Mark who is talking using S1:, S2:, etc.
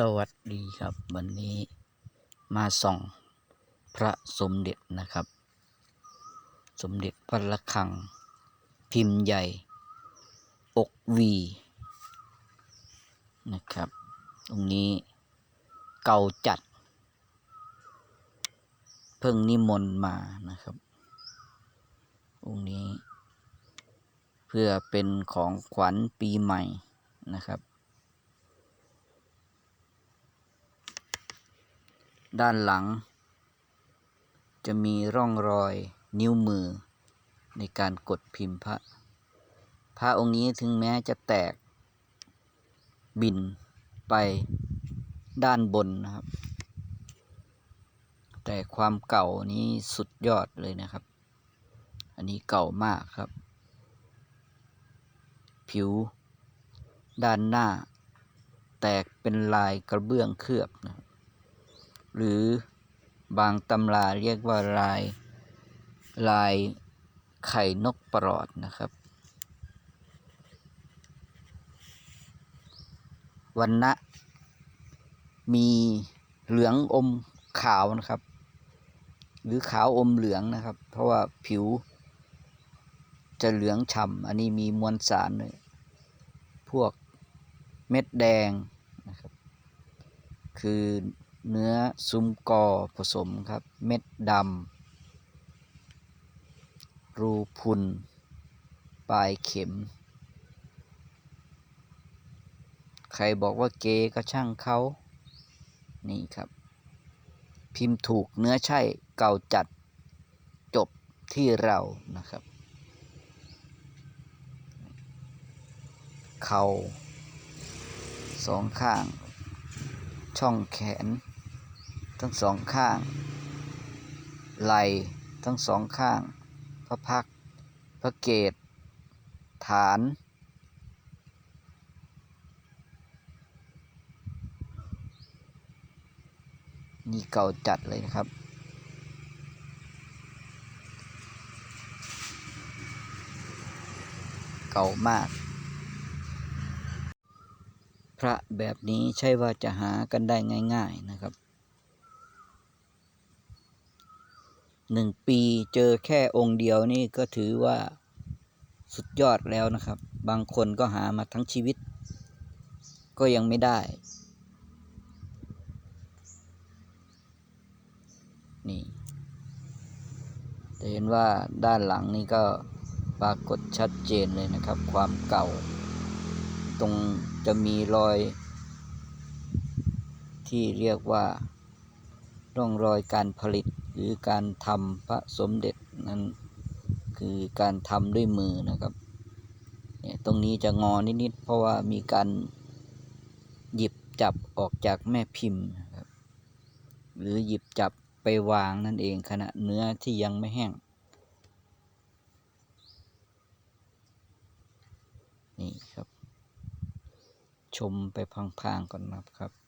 S1: สวัสดีครับ วันนี้มาส่องพระสมเด็จนะครับ สมเด็จวัดระฆัง พิมพ์ใหญ่ อกวีนะครับ ตรงนี้เก่าจัด เพิ่งนิมนต์มานะครับองค์นี้ เพื่อเป็นของขวัญปีใหม่นะครับ ด้านหลัง จะมีร่องรอยนิ้วมือ ในการกดพิมพ์พระ พระองค์นี้ถึงแม้จะแตก บินไปด้านบนนะครับ แต่ความเก่านี้สุดยอดเลยนะครับ อันนี้เก่ามากครับ ผิวด้านหน้า แตกเป็นลายกระเบื้องเคลือบนะครับ หรือบางตำราเรียกว่าลายลายไข่นกปลอดนะครับวันนะมีเหลืองอมขาวนะครับ หรือขาวอมเหลืองนะครับ เพราะว่าผิว จะเหลืองฉ่ำอันนี้มีมวลสารเลยพวกเม็ดแดงนะครับ คือ เนื้อซุ้มกอผสมครับ เม็ดดำ รูพุน ปลายเข็ม ใครบอกว่าเกก็ช่างเขา นี่ครับ พิมพ์ถูกเนื้อใช่เก่าจัด จบที่เรานะครับ เข่าสองข้างช่องแขน ทั้งสองข้าง ไหลทั้งสองข้าง พระพัก พระเกตฐาน นี่เก่าจัดเลยนะครับเก่ามาก พระแบบนี้ใช่ว่าจะหากันได้ง่าย ๆนะครับ หนึ่งปีเจอแค่องค์เดียวนี่ก็ถือว่าสุดยอดแล้วนะครับ บางคนก็หามาทั้งชีวิต ก็ยังไม่ได้ นี่จะเห็นว่าด้านหลังนี่ก็ปรากฏชัดเจนเลยนะครับ ความเก่า ตรงจะมีรอยที่เรียกว่า ร่องรอยการผลิตหรือการทำพระสมเด็จนั้นคือการทำด้วยมือนะครับเนี่ยตรงนี้จะงอนิดๆเพราะว่ามีการหยิบจับออกจากแม่พิมพ์ครับหรือหยิบจับไปวางนั่นเองขณะเนื้อที่ยังไม่แห้งนี่ครับ ชมไปพังๆก่อนนะครับ